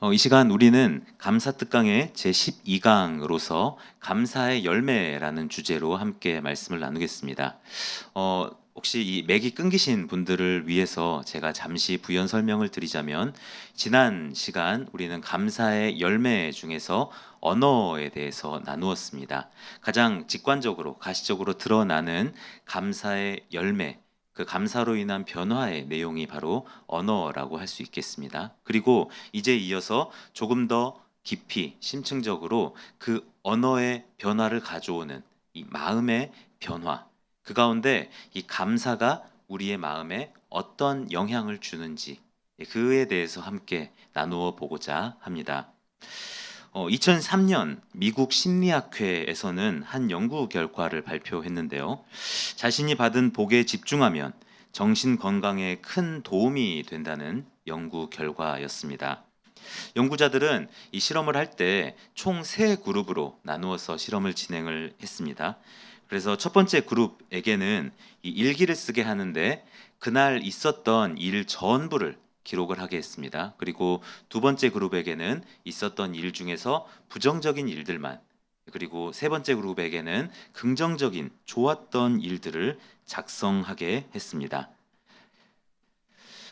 어, 이 시간 우리는 감사 특강의 제 12강으로서 감사의 열매라는 주제로 함께 말씀을 나누겠습니다. 어, 혹시 이 맥이 끊기신 분들을 위해서 제가 잠시 부연 설명을 드리자면 지난 시간 우리는 감사의 열매 중에서 언어에 대해서 나누었습니다. 가장 직관적으로 가시적으로 드러나는 감사의 열매 그 감사로 인한 변화의 내용이 바로 언어라고 할 수 있겠습니다. 그리고 이제 이어서 조금 더 깊이 심층적으로 그 언어의 변화를 가져오는 이 마음의 변화 그 가운데 이 감사가 우리의 마음에 어떤 영향을 주는지 그에 대해서 함께 나누어 보고자 합니다. 어, 2003년 미국 심리학회에서는 한 연구 결과를 발표했는데요. 자신이 받은 복에 집중하면 정신 건강에 큰 도움이 된다는 연구 결과였습니다. 연구자들은 이 실험을 할 때 총 세 그룹으로 나누어서 실험을 진행을 했습니다. 그래서 첫 번째 그룹에게는 이 일기를 쓰게 하는데 그날 있었던 일 전부를 기록을 하게 했습니다. 그리고 두 번째 그룹에게는 있었던 일 중에서 부정적인 일들만 그리고 세 번째 그룹에게는 긍정적인 좋았던 일들을 작성하게 했습니다.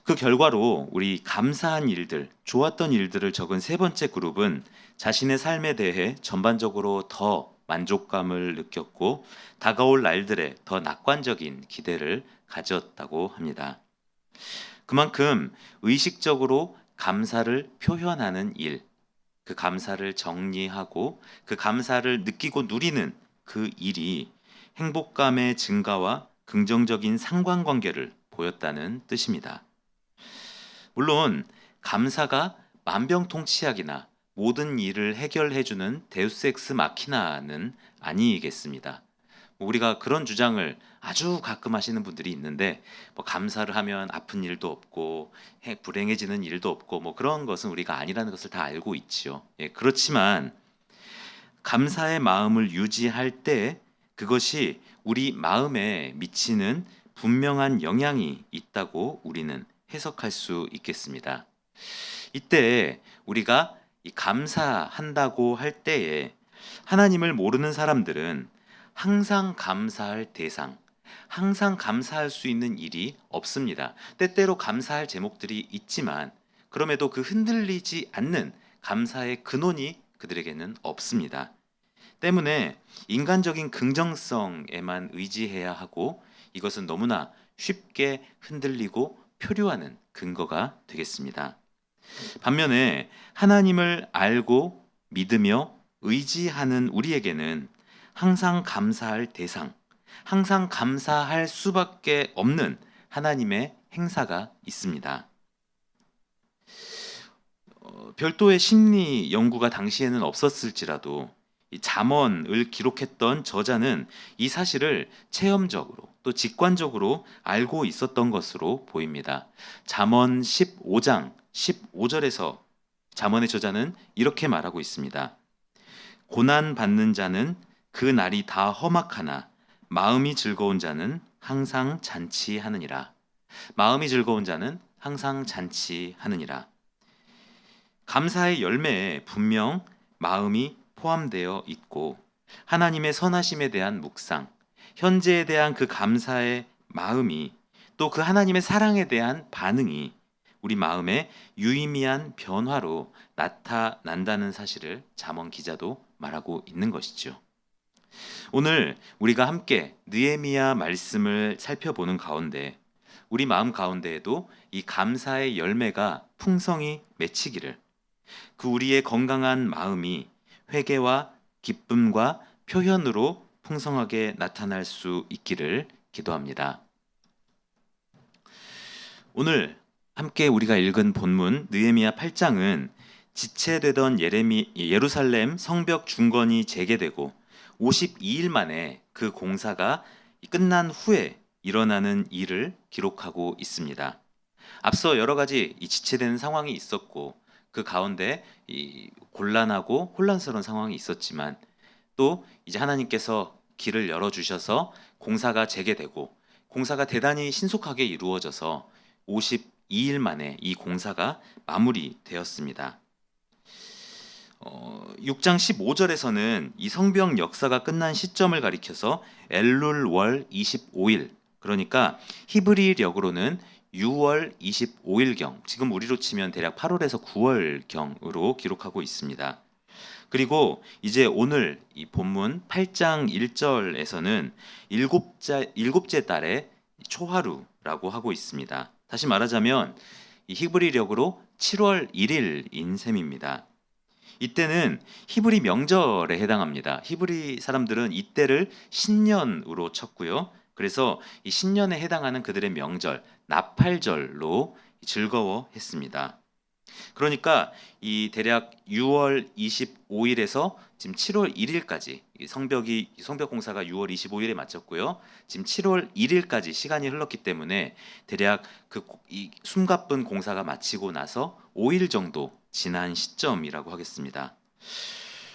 그 결과로 우리 감사한 일들, 좋았던 일들을 적은 세 번째 그룹은 자신의 삶에 대해 전반적으로 더 만족감을 느꼈고 다가올 날들에 더 낙관적인 기대를 가졌다고 합니다. 그만큼 의식적으로 감사를 표현하는 일, 그 감사를 정리하고 그 감사를 느끼고 누리는 그 일이 행복감의 증가와 긍정적인 상관관계를 보였다는 뜻입니다. 물론 감사가 만병통치약이나 모든 일을 해결해주는 데우스 엑스 마키나는 아니겠습니다. 뭐 우리가 그런 주장을 아주 가끔 하시는 분들이 있는데 뭐 감사를 하면 아픈 일도 없고 해- 불행해지는 일도 없고 뭐 그런 것은 우리가 아니라는 것을 다 알고 있지요. 예, 그렇지만 감사의 마음을 유지할 때 그것이 우리 마음에 미치는 분명한 영향이 있다고 우리는 해석할 수 있겠습니다. 이때 우리가 이 감사한다고 할 때에 하나님을 모르는 사람들은 항상 감사할 대상, 항상 감사할 수 있는 일이 없습니다. 때때로 감사할 제목들이 있지만 그럼에도 그 흔들리지 않는 감사의 근원이 그들에게는 없습니다. 때문에 인간적인 긍정성에만 의지해야 하고 이것은 너무나 쉽게 흔들리고 표류하는 근거가 되겠습니다. 반면에 하나님을 알고 믿으며 의지하는 우리에게는 항상 감사할 대상, 항상 감사할 수밖에 없는 하나님의 행사가 있습니다. 어, 별도의 심리 연구가 당시에는 없었을지라도 이 잠언을 기록했던 저자는 이 사실을 체험적으로 또 직관적으로 알고 있었던 것으로 보입니다. 잠언 15장 15절에서 잠언의 저자는 이렇게 말하고 있습니다. 고난 받는 자는 그 날이 다 험악하나 마음이 즐거운 자는 항상 잔치하느니라. 마음이 즐거운 자는 항상 잔치하느니라. 감사의 열매에 분명 마음이 포함되어 있고 하나님의 선하심에 대한 묵상, 현재에 대한 그 감사의 마음이 또 그 하나님의 사랑에 대한 반응이 우리 마음에 유의미한 변화로 나타난다는 사실을 잠언 기자도 말하고 있는 것이죠. 오늘 우리가 함께 느헤미야 말씀을 살펴보는 가운데 우리 마음 가운데에도 이 감사의 열매가 풍성히 맺히기를 그 우리의 건강한 마음이 회개와 기쁨과 표현으로 풍성하게 나타날 수 있기를 기도합니다. 오늘 함께 우리가 읽은 본문 느헤미야 8장은 지체되던 예레미 예루살렘 성벽 중건이 재개되고 52일 만에 그 공사가 끝난 후에 일어나는 일을 기록하고 있습니다. 앞서 여러 가지 이 지체되는 상황이 있었고 그 가운데 이 곤란하고 혼란스러운 상황이 있었지만 또 이제 하나님께서 길을 열어 주셔서 공사가 재개되고 공사가 대단히 신속하게 이루어져서 52일 만에 이 공사가 마무리되었습니다. 어, 6장 15절에서는 이 성벽 역사가 끝난 시점을 가리켜서 엘룰 월 25일 그러니까 히브리력으로는 6월 25일경 지금 우리로 치면 대략 8월에서 9월경으로 기록하고 있습니다. 그리고 이제 오늘 이 본문 8장 1절에서는 일곱째 일곱째 달의 초하루라고 하고 있습니다. 다시 말하자면 이 히브리력으로 7월 1일인 셈입니다. 이때는 히브리 명절에 해당합니다. 히브리 사람들은 이때를 신년으로 쳤고요. 그래서 이 신년에 해당하는 그들의 명절 나팔절로 즐거워했습니다. 그러니까 이 대략 6월 25일에서 지금 7월 1일까지 성벽이 성벽 공사가 6월 25일에 마쳤고요. 지금 7월 1일까지 시간이 흘렀기 때문에 대략 그 이 숨가쁜 공사가 마치고 나서 5일 정도 지난 시점이라고 하겠습니다.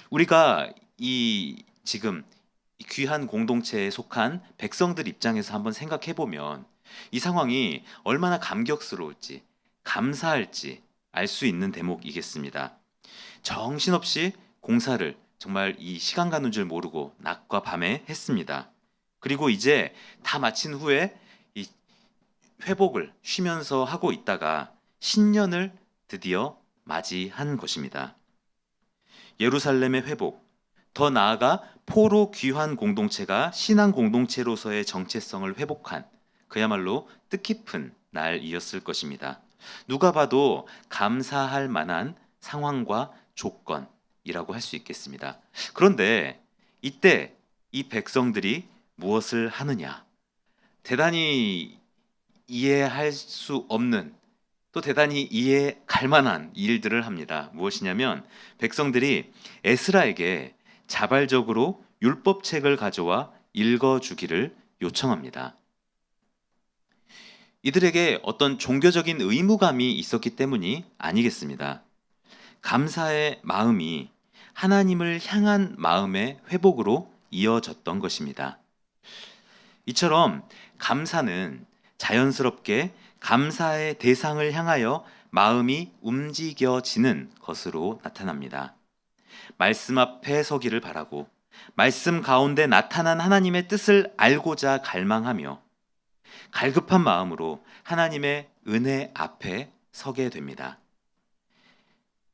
우리가 이 지금 이 귀한 공동체에 속한 백성들 입장에서 한번 생각해 보면 이 상황이 얼마나 감격스러울지 감사할지 알 수 있는 대목이겠습니다. 정신없이 공사를 정말 이 시간 가는 줄 모르고 낮과 밤에 했습니다. 그리고 이제 다 마친 후에 이 회복을 쉬면서 하고 있다가 신년을 드디어 맞이한 것입니다. 예루살렘의 회복, 더 나아가 포로 귀환 공동체가 신앙 공동체로서의 정체성을 회복한 그야말로 뜻깊은 날이었을 것입니다. 누가 봐도 감사할 만한 상황과 조건이라고 할 수 있겠습니다. 그런데 이때 이 백성들이 무엇을 하느냐? 대단히 이해할 수 없는 또 대단히 이해 갈 만한 일들을 합니다. 무엇이냐면 백성들이 에스라에게 자발적으로 율법책을 가져와 읽어 주기를 요청합니다. 이들에게 어떤 종교적인 의무감이 있었기 때문이 아니겠습니다. 감사의 마음이 하나님을 향한 마음의 회복으로 이어졌던 것입니다. 이처럼 감사는 자연스럽게 감사의 대상을 향하여 마음이 움직여지는 것으로 나타납니다. 말씀 앞에 서기를 바라고 말씀 가운데 나타난 하나님의 뜻을 알고자 갈망하며 갈급한 마음으로 하나님의 은혜 앞에 서게 됩니다.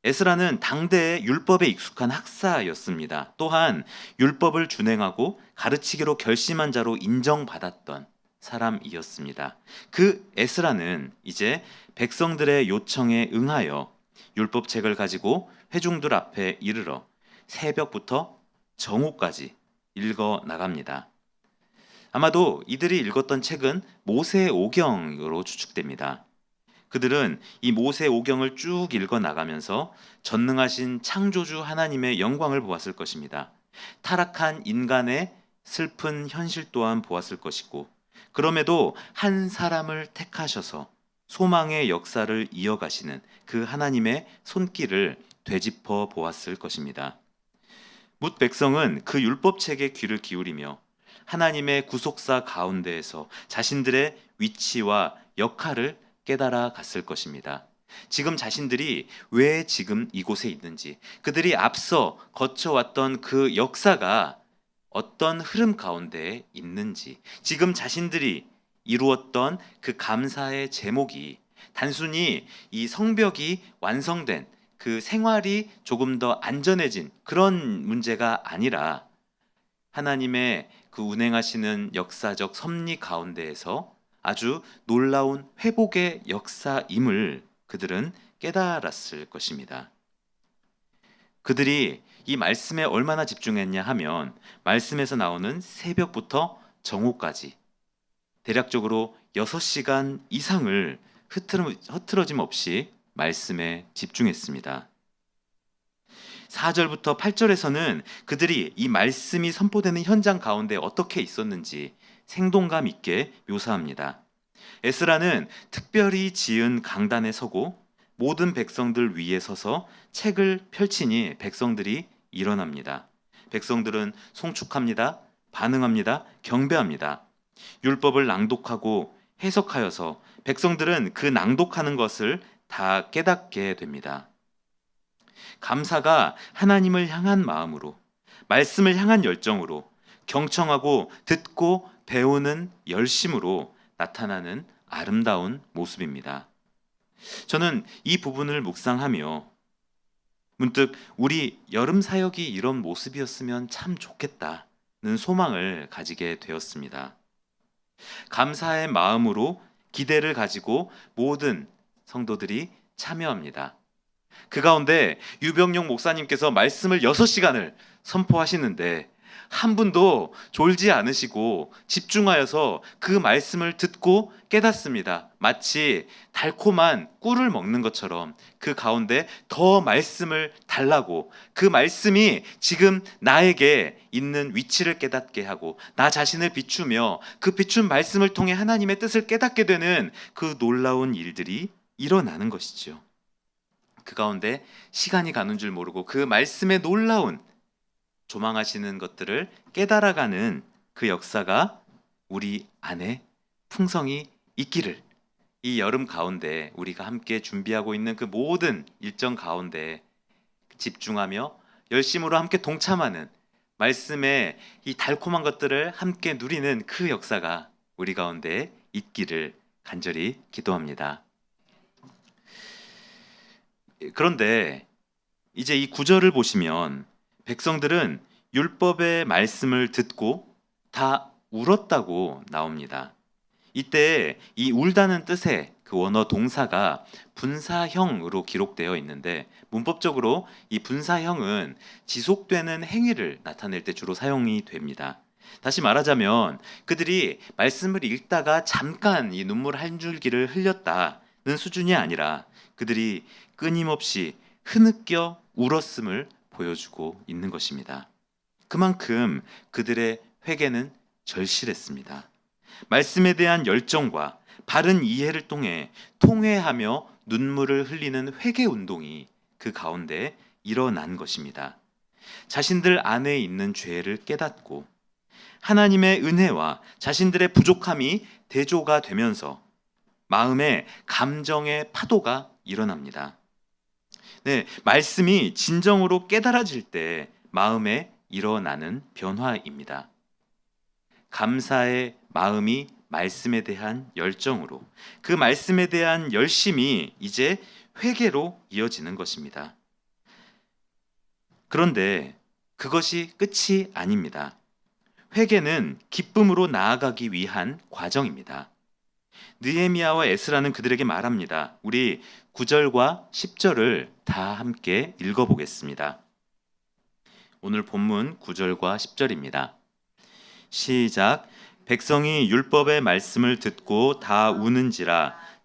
에스라는 당대의 율법에 익숙한 학사였습니다. 또한 율법을 준행하고 가르치기로 결심한 자로 인정받았던 사람이었습니다. 그 에스라는 이제 백성들의 요청에 응하여 율법책을 가지고 회중들 앞에 이르러 새벽부터 정오까지 읽어 나갑니다. 아마도 이들이 읽었던 책은 모세 오경으로 추측됩니다. 그들은 이 모세 오경을 쭉 읽어 나가면서 전능하신 창조주 하나님의 영광을 보았을 것입니다. 타락한 인간의 슬픈 현실 또한 보았을 것이고 그럼에도 한 사람을 택하셔서 소망의 역사를 이어가시는 그 하나님의 손길을 되짚어 보았을 것입니다. 뭇 백성은 그 율법책에 귀를 기울이며 하나님의 구속사 가운데에서 자신들의 위치와 역할을 깨달아 갔을 것입니다. 지금 자신들이 왜 지금 이곳에 있는지, 그들이 앞서 거쳐왔던 그 역사가 어떤 흐름 가운데 있는지, 지금 자신들이 이루었던 그 감사의 제목이 단순히 이 성벽이 완성된 그 생활이 조금 더 안전해진 그런 문제가 아니라 하나님의 그 운행하시는 역사적 섭리 가운데에서 아주 놀라운 회복의 역사임을 그들은 깨달았을 것입니다. 그들이 이 말씀에 얼마나 집중했냐 하면 말씀에서 나오는 새벽부터 정오까지 대략적으로 6시간 이상을 흐트러짐 없이 말씀에 집중했습니다. 4절부터 8절에서는 그들이 이 말씀이 선포되는 현장 가운데 어떻게 있었는지 생동감 있게 묘사합니다. 에스라는 특별히 지은 강단에 서고 모든 백성들 위에 서서 책을 펼치니 백성들이 일어납니다. 백성들은 송축합니다. 반응합니다. 경배합니다. 율법을 낭독하고 해석하여서 백성들은 그 낭독하는 것을 다 깨닫게 됩니다. 감사가 하나님을 향한 마음으로 말씀을 향한 열정으로 경청하고 듣고 배우는 열심으로 나타나는 아름다운 모습입니다. 저는 이 부분을 묵상하며 문득 우리 여름 사역이 이런 모습이었으면 참 좋겠다는 소망을 가지게 되었습니다. 감사의 마음으로 기대를 가지고 모든 성도들이 참여합니다. 그 가운데 유병용 목사님께서 말씀을 6시간을 선포하시는데 한 분도 졸지 않으시고 집중하여서 그 말씀을 듣고 깨닫습니다. 마치 달콤한 꿀을 먹는 것처럼 그 가운데 더 말씀을 달라고 그 말씀이 지금 나에게 있는 위치를 깨닫게 하고 나 자신을 비추며 그 비춘 말씀을 통해 하나님의 뜻을 깨닫게 되는 그 놀라운 일들이 일어나는 것이죠. 그 가운데 시간이 가는 줄 모르고 그 말씀의 놀라운 조망하시는 것들을 깨달아가는 그 역사가 우리 안에 풍성이 있기를 이 여름 가운데 우리가 함께 준비하고 있는 그 모든 일정 가운데 집중하며 열심으로 함께 동참하는 말씀의 이 달콤한 것들을 함께 누리는 그 역사가 우리 가운데 있기를 간절히 기도합니다. 그런데 이제 이 구절을 보시면 백성들은 율법의 말씀을 듣고 다 울었다고 나옵니다. 이때 이 울다는 뜻의 그 원어 동사가 분사형으로 기록되어 있는데 문법적으로 이 분사형은 지속되는 행위를 나타낼 때 주로 사용이 됩니다. 다시 말하자면 그들이 말씀을 읽다가 잠깐 이 눈물 한 줄기를 흘렸다는 수준이 아니라 그들이 끊임없이 흐느껴 울었음을 보여주고 있는 것입니다. 그만큼 그들의 회개는 절실했습니다. 말씀에 대한 열정과 바른 이해를 통해 통회하며 눈물을 흘리는 회개 운동이 그 가운데 일어난 것입니다. 자신들 안에 있는 죄를 깨닫고 하나님의 은혜와 자신들의 부족함이 대조가 되면서 마음의 감정의 파도가 일어납니다. 네, 말씀이 진정으로 깨달아질 때 마음에 일어나는 변화입니다. 감사의 마음이 말씀에 대한 열정으로 그 말씀에 대한 열심이 이제 회개로 이어지는 것입니다. 그런데 그것이 끝이 아닙니다. 회개는 기쁨으로 나아가기 위한 과정입니다. 느헤미야와 에스라는 그들에게 말합니다. 우리 9절과 10절을 다 함께 읽어 보겠습니다. 오늘 본문 9절과 10절입니다. 시작 백성이 율법의 말씀을 듣고 다 우는지라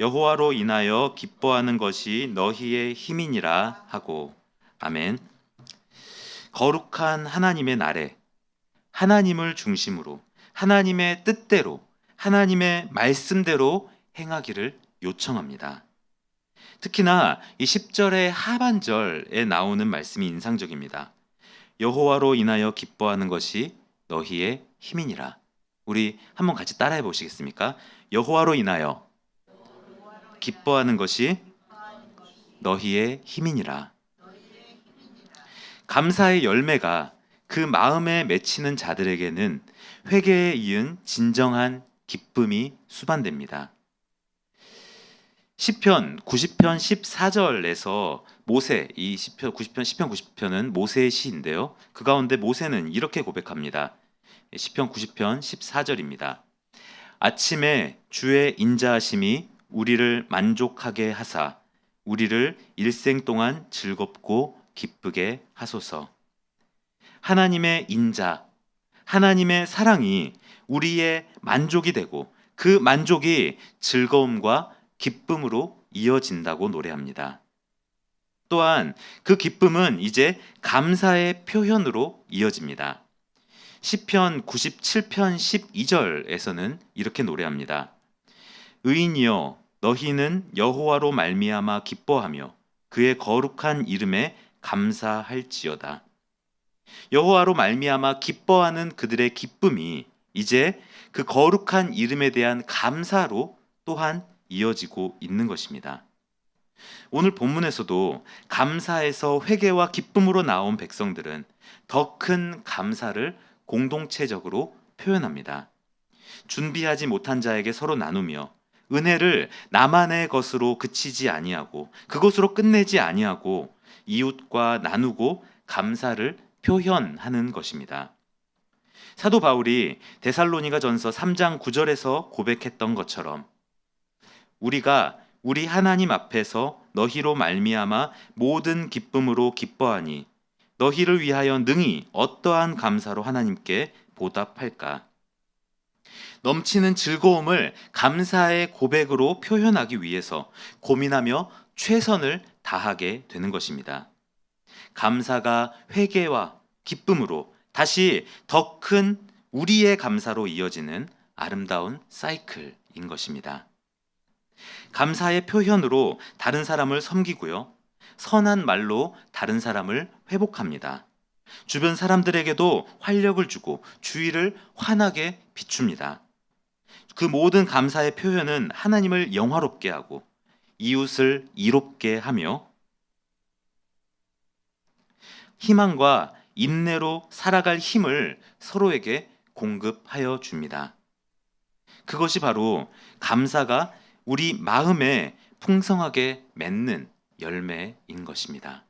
여호와로 인하여 기뻐하는 것이 너희의 힘이니라 하고 아멘. 거룩한 하나님의 날에 하나님을 중심으로 하나님의 뜻대로 하나님의 말씀대로 행하기를 요청합니다. 특히나 이 10절의 하반절에 나오는 말씀이 인상적입니다. 여호와로 인하여 기뻐하는 것이 너희의 힘이니라. 우리 한번 같이 따라해 보시겠습니까? 여호와로 인하여 기뻐하는 것이 너희의 힘이니라. 감사의 열매가 그 마음에 맺히는 자들에게는 회개에 이은 진정한 기쁨이 수반됩니다. 시편 90편 14절에서 모세 이 시편 90편 10편 90편은 모세의 시인데요. 그 가운데 모세는 이렇게 고백합니다. 시편 90편 14절입니다. 아침에 주의 인자하심이 우리를 만족하게 하사 우리를 일생 동안 즐겁고 기쁘게 하소서. 하나님의 인자, 하나님의 사랑이 우리의 만족이 되고 그 만족이 즐거움과 기쁨으로 이어진다고 노래합니다. 또한 그 기쁨은 이제 감사의 표현으로 이어집니다. 시편 97편 12절에서는 이렇게 노래합니다. 의인이여 너희는 여호와로 말미암아 기뻐하며 그의 거룩한 이름에 감사할지어다. 여호와로 말미암아 기뻐하는 그들의 기쁨이 이제 그 거룩한 이름에 대한 감사로 또한 이어지고 있는 것입니다. 오늘 본문에서도 감사에서 회개와 기쁨으로 나온 백성들은 더 큰 감사를 공동체적으로 표현합니다. 준비하지 못한 자에게 서로 나누며 은혜를 나만의 것으로 그치지 아니하고 그것으로 끝내지 아니하고 이웃과 나누고 감사를 표현하는 것입니다. 사도 바울이 데살로니가 전서 3장 9절에서 고백했던 것처럼 우리가 우리 하나님 앞에서 너희로 말미암아 모든 기쁨으로 기뻐하니 너희를 위하여 능히 어떠한 감사로 하나님께 보답할까 넘치는 즐거움을 감사의 고백으로 표현하기 위해서 고민하며 최선을 다하게 되는 것입니다. 감사가 회개와 기쁨으로 다시 더 큰 우리의 감사로 이어지는 아름다운 사이클인 것입니다. 감사의 표현으로 다른 사람을 섬기고요. 선한 말로 다른 사람을 회복합니다. 주변 사람들에게도 활력을 주고 주의를 환하게 비춥니다. 그 모든 감사의 표현은 하나님을 영화롭게 하고 이웃을 이롭게 하며 희망과 인내로 살아갈 힘을 서로에게 공급하여 줍니다. 그것이 바로 감사가 우리 마음에 풍성하게 맺는 열매인 것입니다.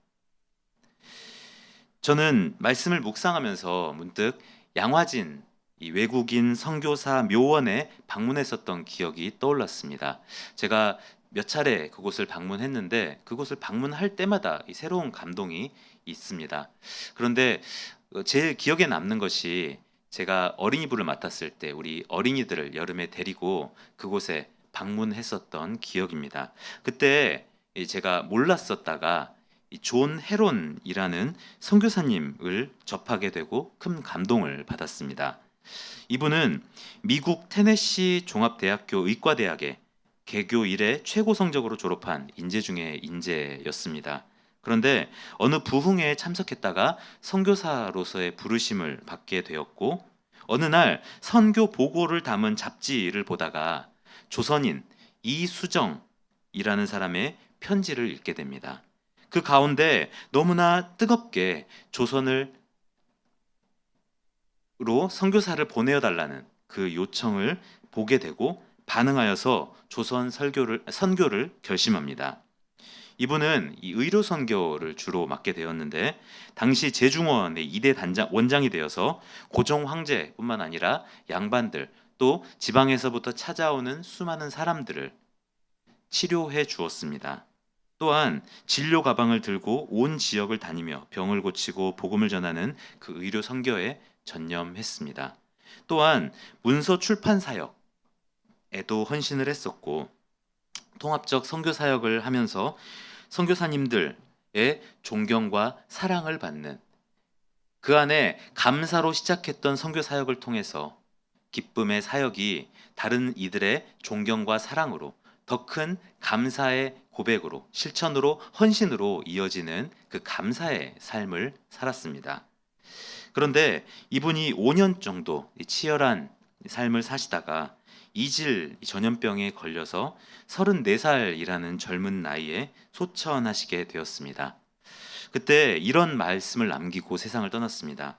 저는 말씀을 묵상하면서 문득 양화진 이 외국인 선교사 묘원에 방문했었던 기억이 떠올랐습니다. 제가 몇 차례 그곳을 방문했는데 그곳을 방문할 때마다 이 새로운 감동이 있습니다. 그런데 어, 제일 기억에 남는 것이 제가 어린이부를 맡았을 때 우리 어린이들을 여름에 데리고 그곳에 방문했었던 기억입니다. 그때 이 제가 몰랐었다가 이 존 헤론이라는 선교사님을 접하게 되고 큰 감동을 받았습니다. 이분은 미국 테네시 종합대학교 의과대학에 개교 이래 최고 성적으로 졸업한 인재 중에 인재였습니다. 그런데 어느 부흥회에 참석했다가 선교사로서의 부르심을 받게 되었고 어느 날 선교 보고를 담은 잡지를 보다가 조선인 이수정이라는 사람의 편지를 읽게 됩니다. 그 가운데 너무나 뜨겁게 조선을 로 선교사를 보내어 달라는 그 요청을 보게 되고 반응하여서 조선 설교를 선교를 결심합니다. 이분은 이 의료 선교를 주로 맡게 되었는데 당시 제중원의 2대 단장 원장이 되어서 고종 황제뿐만 아니라 양반들 또 지방에서부터 찾아오는 수많은 사람들을 치료해 주었습니다. 또한 진료 가방을 들고 온 지역을 다니며 병을 고치고 복음을 전하는 그 의료 선교에 전념했습니다. 또한 문서 출판 사역에도 헌신을 했었고 통합적 선교 사역을 하면서 선교사님들의 존경과 사랑을 받는 그 안에 감사로 시작했던 선교 사역을 통해서 기쁨의 사역이 다른 이들의 존경과 사랑으로 더 큰 감사의 고백으로 실천으로 헌신으로 이어지는 그 감사의 삶을 살았습니다. 그런데 이분이 5년 정도 치열한 삶을 사시다가 이질 전염병에 걸려서 34살이라는 젊은 나이에 소천하시게 되었습니다. 그때 이런 말씀을 남기고 세상을 떠났습니다.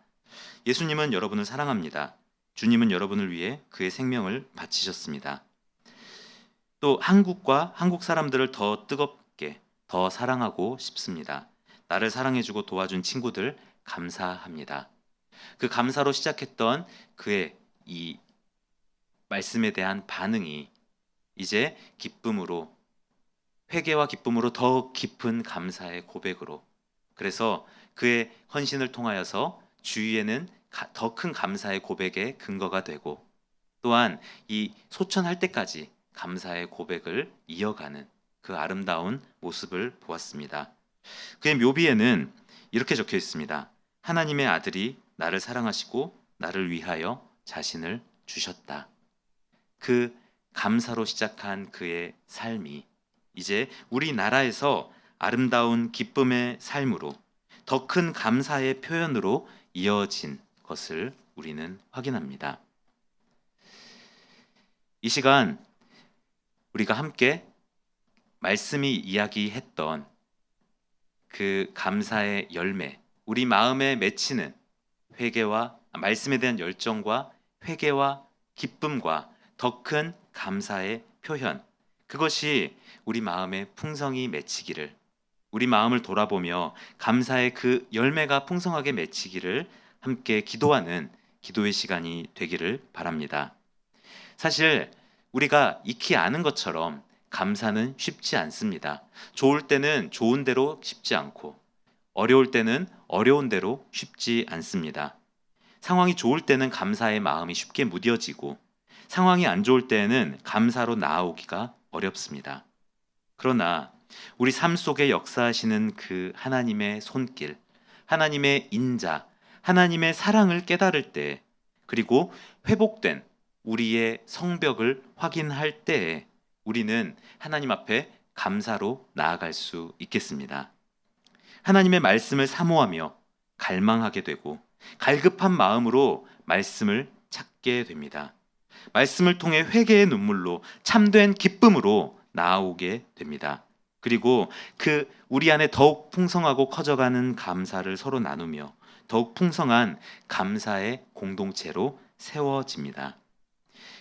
예수님은 여러분을 사랑합니다. 주님은 여러분을 위해 그의 생명을 바치셨습니다. 또 한국과 한국 사람들을 더 뜨겁게 더 사랑하고 싶습니다. 나를 사랑해주고 도와준 친구들 감사합니다. 그 감사로 시작했던 그의 이 말씀에 대한 반응이 이제 기쁨으로 회개와 기쁨으로 더 깊은 감사의 고백으로 그래서 그의 헌신을 통하여서 주위에는 더 큰 감사의 고백의 근거가 되고 또한 이 소천할 때까지 감사의 고백을 이어가는 그 아름다운 모습을 보았습니다. 그의 묘비에는 이렇게 적혀 있습니다. 하나님의 아들이 나를 사랑하시고 나를 위하여 자신을 주셨다. 그 감사로 시작한 그의 삶이 이제 우리나라에서 아름다운 기쁨의 삶으로 더 큰 감사의 표현으로 이어진 것을 우리는 확인합니다. 이 시간 우리가 함께 말씀이 이야기했던 그 감사의 열매, 우리 마음에 맺히는 회개와 말씀에 대한 열정과 회개와 기쁨과 더 큰 감사의 표현, 그것이 우리 마음에 풍성히 맺히기를, 우리 마음을 돌아보며 감사의 그 열매가 풍성하게 맺히기를 함께 기도하는 기도의 시간이 되기를 바랍니다. 사실 우리가 익히 아는 것처럼 감사는 쉽지 않습니다. 좋을 때는 좋은 대로 쉽지 않고 어려울 때는 어려운 대로 쉽지 않습니다. 상황이 좋을 때는 감사의 마음이 쉽게 무뎌지고 상황이 안 좋을 때에는 감사로 나아오기가 어렵습니다. 그러나 우리 삶 속에 역사하시는 그 하나님의 손길, 하나님의 인자, 하나님의 사랑을 깨달을 때 그리고 회복된 우리의 성벽을 확인할 때에 우리는 하나님 앞에 감사로 나아갈 수 있겠습니다. 하나님의 말씀을 사모하며 갈망하게 되고 갈급한 마음으로 말씀을 찾게 됩니다. 말씀을 통해 회개의 눈물로 참된 기쁨으로 나아오게 됩니다. 그리고 그 우리 안에 더욱 풍성하고 커져가는 감사를 서로 나누며 더욱 풍성한 감사의 공동체로 세워집니다.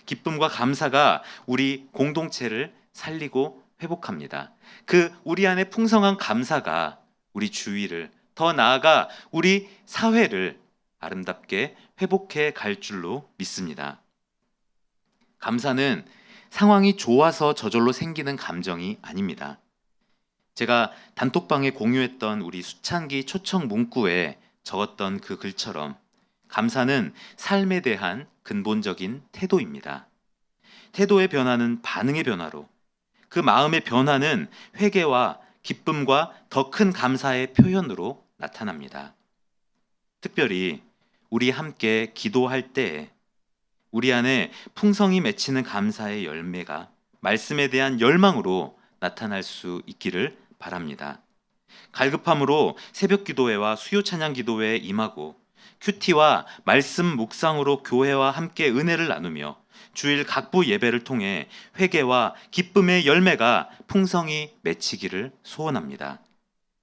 기쁨과 감사가 우리 공동체를 살리고 회복합니다. 그 우리 안에 풍성한 감사가 우리 주위를 더 나아가 우리 사회를 아름답게 회복해 갈 줄로 믿습니다. 감사는 상황이 좋아서 저절로 생기는 감정이 아닙니다. 제가 단톡방에 공유했던 우리 수창기 초청 문구에 적었던 그 글처럼 감사는 삶에 대한 근본적인 태도입니다. 태도의 변화는 반응의 변화로 그 마음의 변화는 회개와 기쁨과 더 큰 감사의 표현으로 나타납니다. 특별히 우리 함께 기도할 때 우리 안에 풍성이 맺히는 감사의 열매가 말씀에 대한 열망으로 나타날 수 있기를 바랍니다. 갈급함으로 새벽 기도회와 수요 찬양 기도회에 임하고 큐티와 말씀 묵상으로 교회와 함께 은혜를 나누며 주일 각부 예배를 통해 회개와 기쁨의 열매가 풍성히 맺히기를 소원합니다.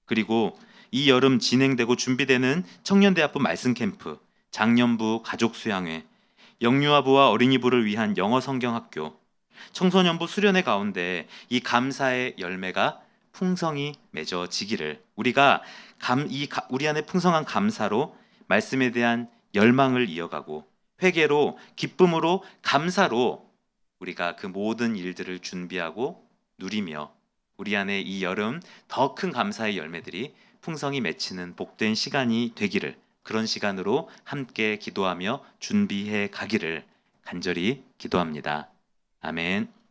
그리고 이 여름 진행되고 준비되는 청년대학부 말씀 캠프, 장년부 가족 수양회, 영유아부와 어린이부를 위한 영어 성경 학교, 청소년부 수련회 가운데 이 감사의 열매가 풍성히 맺어지기를 우리가 감, 이 가- 우리 안에 풍성한 감사로 말씀에 대한 열망을 이어가고 회개로 기쁨으로 감사로 우리가 그 모든 일들을 준비하고 누리며 우리 안에 이 여름 더 큰 감사의 열매들이 풍성히 맺히는 복된 시간이 되기를 그런 시간으로 함께 기도하며 준비해 가기를 간절히 기도합니다. 아멘.